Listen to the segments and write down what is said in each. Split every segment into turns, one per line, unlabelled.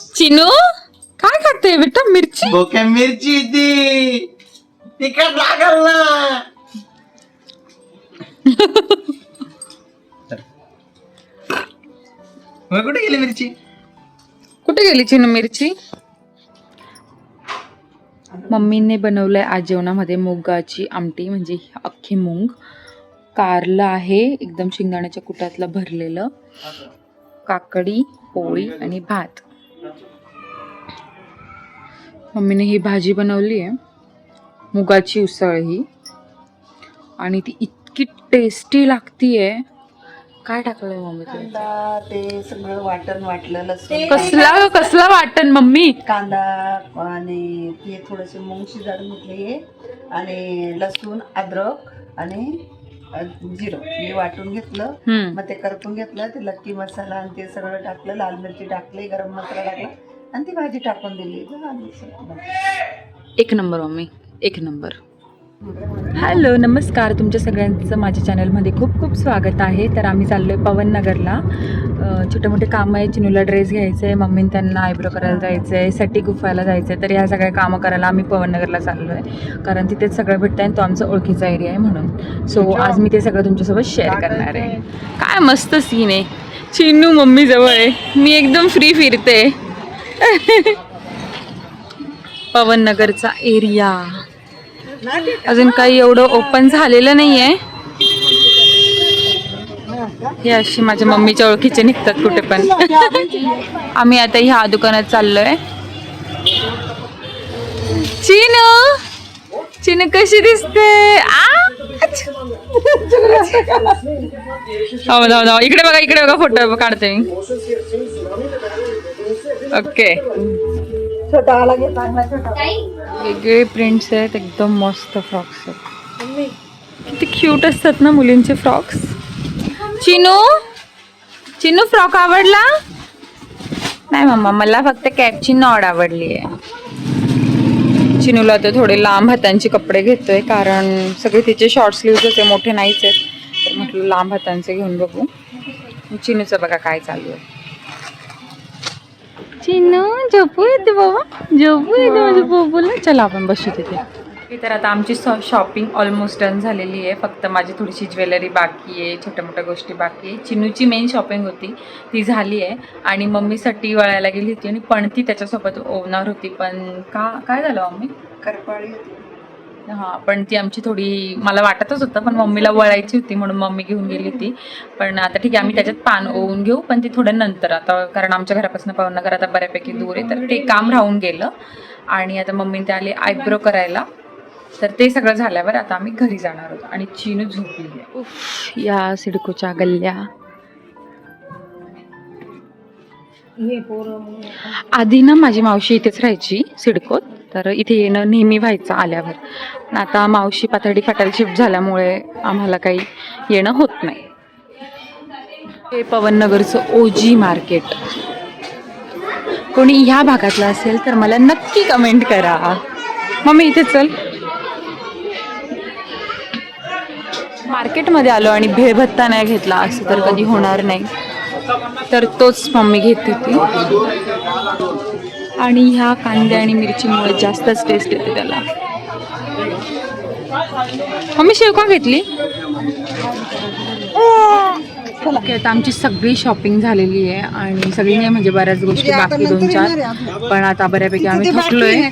चिनू? काय खाते बेटा? मिरची?
बोक्या मिरची ती. तिखट लागल ना. मग कुठे गेली मिरची?
कुठे गेली चिनू मिरची? मम्मीने बनवलंय आज जेवणामध्ये मुगाची आमटी म्हणजे अख्खी मूग. कारलं आहे एकदम शेंगदाण्याच्या कुटातलं भरलेलं. काकडी पोळी आणि भात. मम्मीने ही भाजी बनवली आहे. मुगाची उसळ ही. आणि ती इतकी टेस्टी लागतीये. काय टाकलंय मम्मी ते?
कांदा ते सगळं वाटण वाटलं लसूण.
कसला कसला वाटण मम्मी?
कांदा आणि ते थोडेसे मूग शिजाडून घेतले आणि लसूण अद्रक आणि जिरं हे वाटून घेतलं मग ते करपून घेतलं ते लक्की मसाला आणि ते सगळं टाकलं लाल मिरची टाकली गरम मसाला टाकला आणि ती भाजी टाकून दिली.
एक नंबर मम्मी एक नंबर. हॅलो नमस्कार. तुमच्या सगळ्यांचं माझ्या चॅनलमध्ये खूप खूप स्वागत आहे. तर आम्ही चाललो आहे पवननगरला. छोटे मोठे कामं आहे चिनूला ड्रेस घ्यायचे आहे मम्मीने त्यांना आयब्रो करायला जायचं आहे सटी गुफायला जायचं आहे तर ह्या सगळ्या कामं करायला आम्ही पवननगरला चाललो आहे कारण तिथेच सगळं भेटतं आणि तो आमचा ओळखीचा एरिया आहे म्हणून. सो आज मी ते सगळं तुमच्यासोबत शेअर करणार आहे. काय? मस्त सीन आहे. चिनू मम्मी जवळ आहे. मी एकदम फ्री फिरते. पवननगरचा एरिया अजून काही एवढं ओपन झालेलं नाही आहे हे अशी माझ्या मम्मीच्या ओळखीचे निघतात कुठे पण. आम्ही आता ह्या दुकानात चाललोय. चिन! चिन कशी दिसते? इकडे बघा इकडे बघा फोटो काढते मी. ओके.
छोटा आला छोटा.
वेगळे प्रिंट्स आहेत एकदम मस्त फ्रॉक्स आहेत. किती क्यूट असतात ना मुलींचे फ्रॉक्स चिनू? चिनू फ्रॉक आवडला? नाही मम्मा मला फक्त कॅपची नॉड आवडली आहे. चिनूला तर थोडे लांब हातांचे कपडे घेतोय कारण सगळे तिचे शॉर्ट स्लीव्हच आहे मोठे नाहीच आहेत. तर म्हटलं लांब हातांचे घेऊन बघू. चिनूचं बघा काय चालू आहे. चिनू झोपू येते बाबा. झोपू येते माझ्या बाबूला. चला आपण बसू तिथे. तर आता आमची शॉपिंग ऑलमोस्ट डन झालेली आहे. फक्त माझी थोडीशी ज्वेलरी बाकी आहे छोट्या मोठ्या गोष्टी बाकी आहे. चिनूची मेन शॉपिंग होती. ती झाली आहे. आणि मम्मीसाठी वळायला गेली होती आणि पणती त्याच्यासोबत ओवणार होती. पण का काय झालं मम्मी?
करपाळी होती.
हां पण ती आमची थोडी मला वाटतच होतं पण मम्मीला वळायची होती म्हणून मम्मी घेऊन गेली होती. पण आता ठीक आहे आम्ही त्याच्यात पान ओवून घेऊ पण ती थोड्या नंतर आता कारण आमच्या घरापासून पवनगर आता बऱ्यापैकी दूर आहे तर ते काम राहून गेलं. आणि आता मम्मी ते आले आयब्रो करायला. तर ते सगळं झाल्यावर आता आम्ही घरी जाणार आहोत. आणि चिनू झोपली या सिडकोच्या गल्ल्या. आधी ना माझी मावशी इथेच राहायची सिडकोत. तर इथे येणं नेहमी व्हायचं आल्यावर. आता मावशी पाथर्डी फाट्याला शिफ्ट झाल्यामुळे आम्हाला काही येणं होत नाही. हे पवननगरचं ओजी मार्केट कोणी ह्या भागातलं असेल तर मला नक्की कमेंट करा. मम्मी इथे चल. मार्केटमध्ये आलो आणि भेळभत्ता नाही घेतला असं तर कधी होणार नाही. तर तोच मम्मी घेत होती. आणि ह्या कांद्या आणि मिरचीमुळे जास्तच टेस्ट येते त्याला. मम्मी शेव का घेतली? ओके आता आमची सगळी शॉपिंग झालेली आहे आणि सगळी नाही म्हणजे बऱ्याच गोष्टी बाकी दोन चार पण आता बऱ्यापैकी आम्ही थकलोय.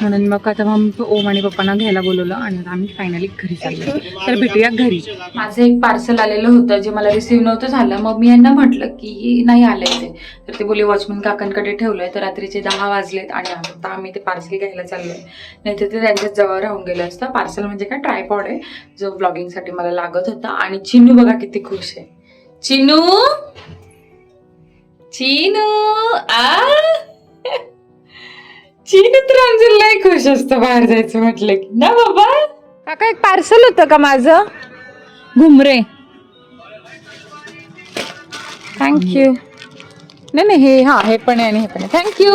म्हणून मग आता मग ओम आणि पप्पांना घ्यायला बोलवलं आणि आम्ही फायनली घरी चाललो तर भेटूया घरी. माझं एक पार्सल आलेलं होतं जे मला रिसीव्ह नव्हतं झालं. मग मी यांना म्हटलं की नाही आलंय ते तर ते बोले वॉचमन काकांकडे ठेवलंय. तर रात्रीचे दहा वाजलेत आणि आता आम्ही ते पार्सल घ्यायला चाललोय. नाही तर ते त्यांच्याच जवळ राहून गेलं असतं. पार्सल म्हणजे काय? ट्रायपॉड आहे. जो ब्लॉगिंगसाठी मला लागत होता. आणि चिनू बघा किती खुश आहे. चिनू चिनू आ? चिनू तर आमचं लय खुश असतं बाहेर जायचं म्हटलं की. ना बाबा? काका एक पार्सल होतं का माझं? घुमरे. थँक्यू नाही नाही हे हा हे पण आहे आणि हे पण आहे. Thank you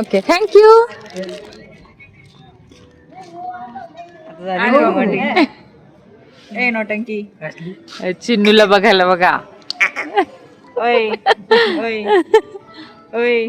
okay thank you
ए नोटंकी.
चिन्नूला बघायला बघा.
ओय ओय
ओय.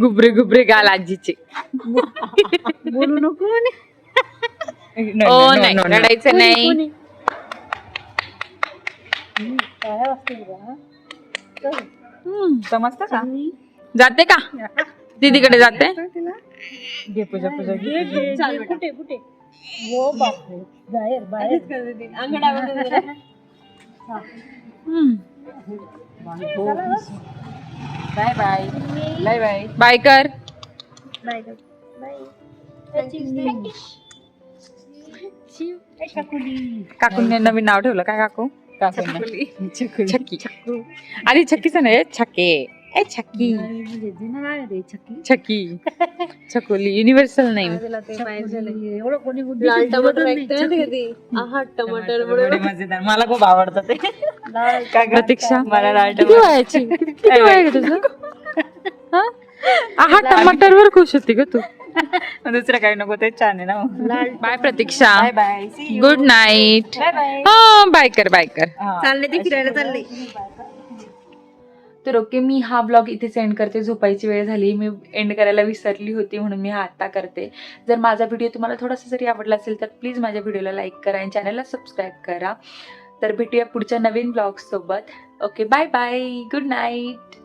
गुबरे गुबरे गाल आजीचे.
बोलू नको
ओ नाही रडायचं नाही.
समजतं का?
जाते का? दीदीकडे जाते.
घे पूजा पूजा घे
bye bye. Bye bye. Bye कर. काकूने नवीन नाव ठेवलं. काय काकू? काकूने. छक्की. आधी छक्कीचं नाही छक्के. ए छक्की. छक्की. छकोली युनिव्हर्सल नेम
मजेदार. मला खूप आवडतं ते. काय?
प्रतीक्षा
मला लाल
आहे तुझं? हा? आहा टमाटर वर खुश होती ग तू.
दुसरं काही नको ते छान आहे ना
bye Pratiksha.
Bye bye
good night
bye bye
हा बाय कर बाय कर.
चालले ते फिरायला चालले.
तर ओके मी हा ब्लॉग इथे सेंड करते. झोपायची वेळ झाली मी एंड करायला विसरली होती म्हणून मी हा आत्ता करते. जर माझा व्हिडिओ तुम्हाला थोडासा जरी आवडला असेल तर प्लीज माझ्या व्हिडिओला लाईक करा आणि चॅनलला सबस्क्राईब करा. तर भेटूया पुढच्या नवीन ब्लॉग्ससोबत okay bye bye good night